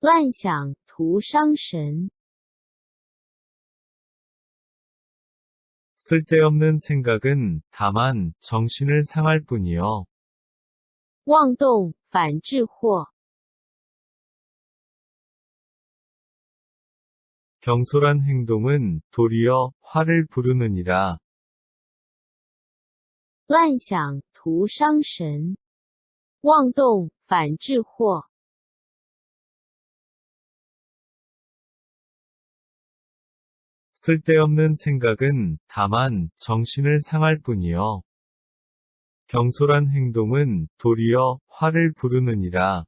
乱想徒伤神。 쓸데없는 생각은 다만 정신을 상할 뿐이요. 妄动反致祸。 경솔한 행동은 도리어 화를 부르느니라. 乱想徒伤神，妄动反致祸。 쓸데없는 생각은 다만 정신을 상할 뿐이요. 경솔한 행동은 도리어 화를 부르느니라.